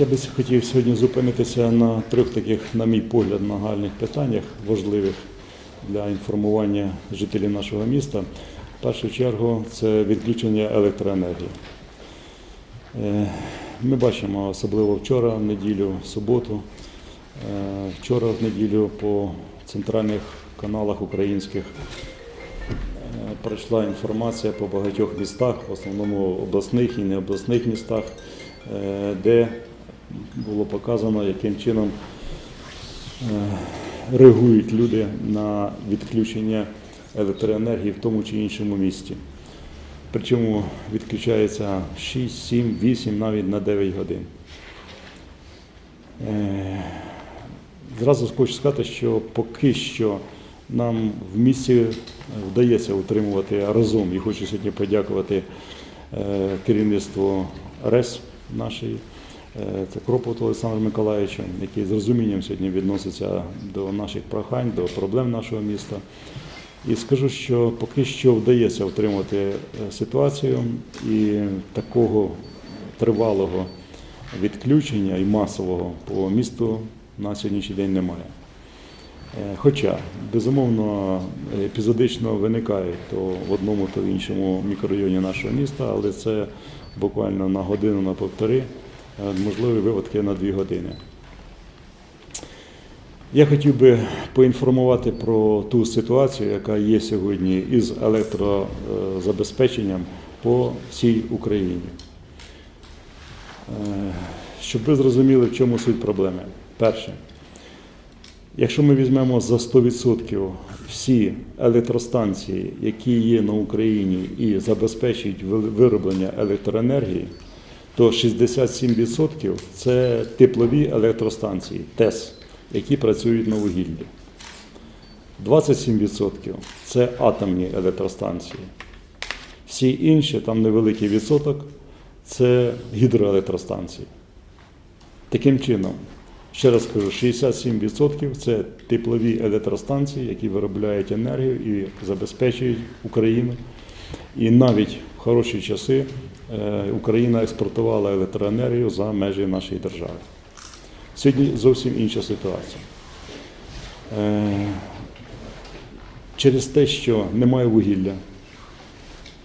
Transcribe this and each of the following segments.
Я би хотів сьогодні зупинитися на трьох таких, на мій погляд, нагальних питаннях, важливих для інформування жителів нашого міста. В першу чергу це відключення електроенергії. Е, Ми бачимо, особливо вчора, в неділю, в суботу, е, вчора в неділю по центральних каналах українських е, пройшла інформація по багатьох містах, в основному обласних і необласних містах, де було показано, яким чином е, реагують люди на відключення електроенергії в тому чи іншому місті. Причому відключається 6, 7, 8, навіть на 9 годин. Е, Зразу хочу сказати, що поки що нам в місті вдається утримувати разом і хочу сьогодні подякувати е, керівництву РЕС нашої, е, це Кропот Олександром Миколаївичем, який з розумінням сьогодні відноситься до наших прохань, до проблем нашого міста. І скажу, що поки що вдається утримувати е, ситуацію і такого тривалого відключення і масового по місту на сьогоднішній день немає. Е, Хоча, безумовно, епізодично виникають то в одному, то в іншому мікрорайоні нашого міста, але це буквально на годину, на півтори, е, можливі випадки на дві години. Я хотів би поінформувати про ту ситуацію, яка є сьогодні із електрозабезпеченням по всій Україні. Е, Щоб ви зрозуміли, в чому суть проблеми. Перше, якщо ми візьмемо за 100% всі електростанції, які є на Україні і забезпечують ви- вироблення електроенергії, то 67% це теплові електростанції ТЕС, які працюють на вугіллі. 27% це атомні електростанції. Всі інші, там невеликий відсоток, це гідроелектростанції. Таким чином, ще раз кажу, 67% це теплові електростанції, які виробляють енергію і забезпечують Україну. І навіть в хороші часи е, Україна експортувала електроенергію за межі нашої держави. Сьогодні зовсім інша ситуація. Е, Через те, що немає вугілля,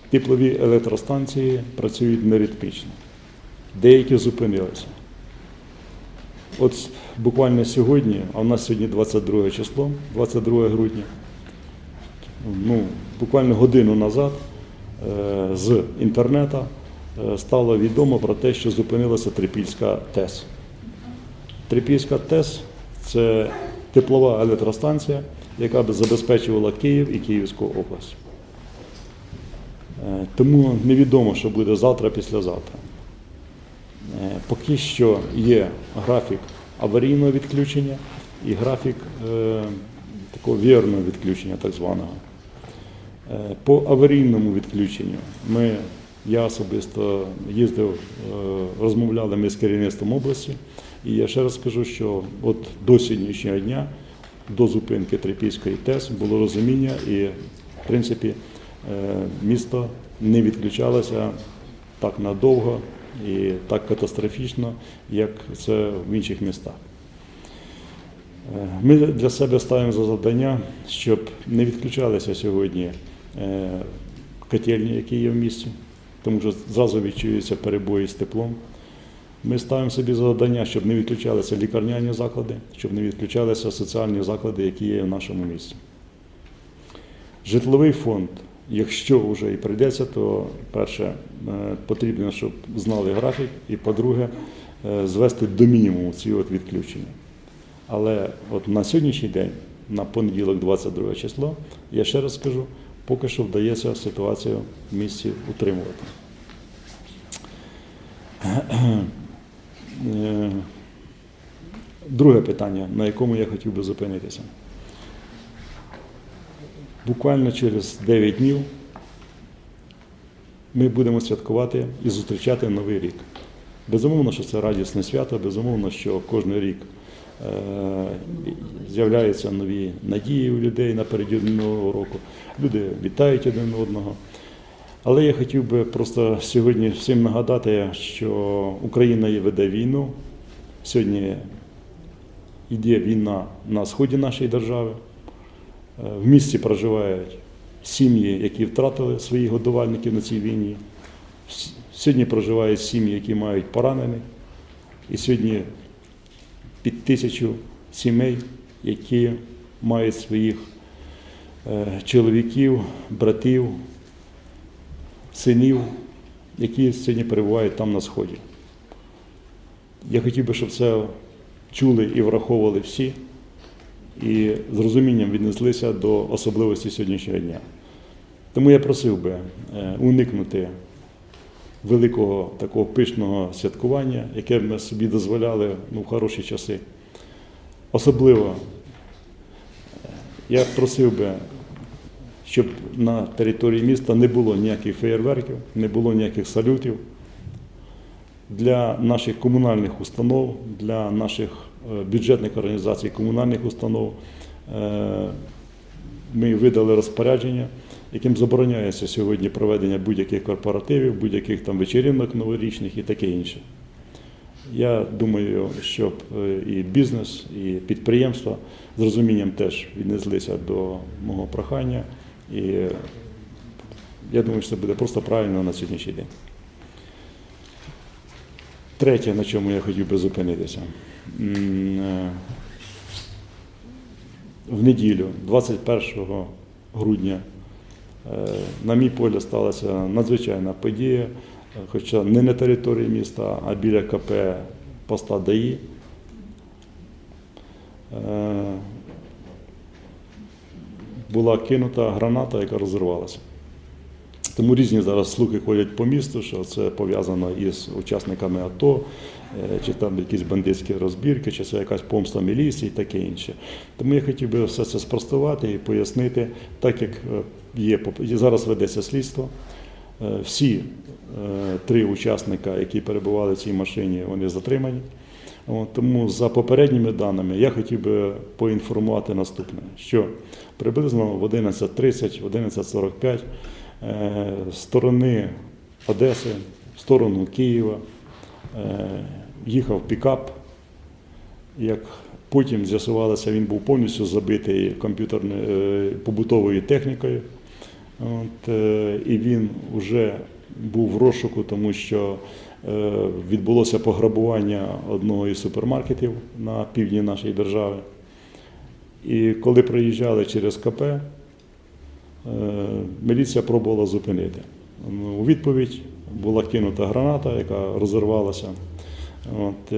теплові електростанції працюють неритмічно. Деякі зупинилися. От буквально сьогодні, а в нас сьогодні 22 число, 22 грудня, ну, буквально годину назад з інтернету е, стало відомо про те, що зупинилася Трипільська ТЕС. Трипільська ТЕС це теплова електростанція, яка б забезпечувала Київ і Київську область. Е, Тому невідомо, що буде завтра, післязавтра. Е, Поки що є графік аварійного відключення і графік е, такого вірного відключення, так званого. Е, По аварійному відключенню ми, я особисто їздив, е, розмовляли ми з керівництвом області, і я ще раз скажу, що от до сьогоднішнього дня, до зупинки Трипільської ТЕС було розуміння і, в принципі, е, місто не відключалося так надовго і так катастрофічно, як це в інших містах. Ми для себе ставимо за завдання, щоб не відключалися сьогодні котельні, які є в місті, тому що зразу відчуються перебої з теплом. Ми ставимо собі завдання, щоб не відключалися лікарняні заклади, щоб не відключалися соціальні заклади, які є в нашому місті. Житловий фонд, якщо вже і прийдеться, то перше е, потрібно, щоб знали графік, і по-друге, е, звести до мінімуму ці от відключення. Але от на сьогоднішній день, на понеділок, 22 число, я ще раз скажу, поки що вдається ситуацію в місті утримувати. Е, Друге питання, на якому я хотів би зупинитися. Буквально через 9 днів ми будемо святкувати і зустрічати Новий рік. Безумовно, що це радісне свято, безумовно, що кожен рік з'являються нові надії у людей напередодні Нового року. Люди вітають один одного. Але я хотів би просто сьогодні всім нагадати, що Україна веде війну, Сьогодні йде війна на сході нашої держави. Е, В місті проживають сім'ї, які втратили своїх годувальників на цій війні. Сьогодні проживають сім'ї, які мають поранених. І сьогодні під тисячу сімей, які мають своїх е, чоловіків, братів, синів, які сьогодні перебувають там на сході. Я хотів би, щоб це чули і враховували всі, і з розумінням віднеслися до особливості сьогоднішнього дня. Тому я просив би е, уникнути великого такого пишного святкування, яке ми собі дозволяли ну, в хороші часи. Особливо я просив би, щоб на території міста не було ніяких феєрверків, не було ніяких салютів. Для наших комунальних установ, для наших е, бюджетних організацій, комунальних установ е, ми видали розпорядження, яким забороняється сьогодні проведення будь-яких корпоративів, будь-яких там вечеринок новорічних і таке інше. Я думаю, щоб е, і бізнес, і підприємства з розумінням теж віднеслися до мого прохання. І я думаю, що це буде просто правильно на сьогоднішній день. Третє, на чому я хотів би зупинитися. Е, В неділю, 21 грудня, на мій погляд, сталася надзвичайна подія, е, хоча не на території міста, а біля КП поста ДАІ. Е, Була кинута граната, яка розірвалася. Тому різні зараз слухи ходять по місту, що це пов'язано із учасниками АТО, е, чи там якісь бандитські розбірки, чи це якась помста міліції і таке інше. Тому я хотів би все це спростувати і пояснити, так як е, є зараз ведеться слідство. Е, Всі е, три учасника, які перебували в цій машині, вони затримані. Тому за попередніми даними я хотів би поінформувати наступне, що приблизно в 11.30, в 11.45 е, з сторони Одеси, в сторону Києва їхав пікап. Як потім з'ясувалося, він був повністю забитий комп'ютерною побутовою технікою. От, е, і він вже був в розшуку, тому що е, відбулося пограбування одного із супермаркетів на півдні нашої держави. І коли проїжджали через КП, е, міліція пробувала зупинити. Ну, У відповідь була кинута граната, яка розірвалася. От,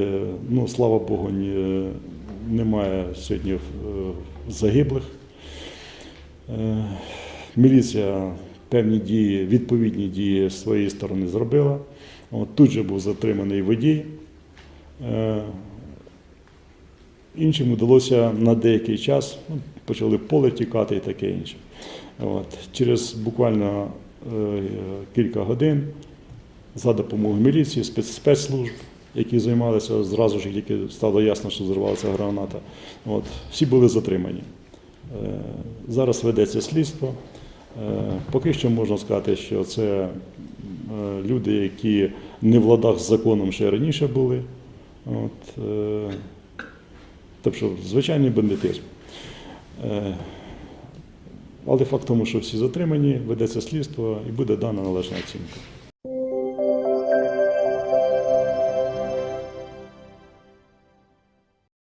ну, слава Богу, немає сьогодні загиблих. Міліція певні дії, відповідні дії з своєї сторони зробила. От, тут же був затриманий водій. Е, Іншим вдалося на деякий час, ну, почали поле тікати і таке інше. От. Через буквально е, кілька годин за допомогою міліції, спец- спецслужб, які займалися зразу ж, тільки стало ясно, що зірвалася граната. От. Всі були затримані. Е, Зараз ведеться слідство. Е, Поки що можна сказати, що це е, люди, які не в ладах з законом ще раніше були. От, Тобто звичайний бандитизм. Але факт тому, що всі затримані, ведеться слідство і буде дана належна оцінка.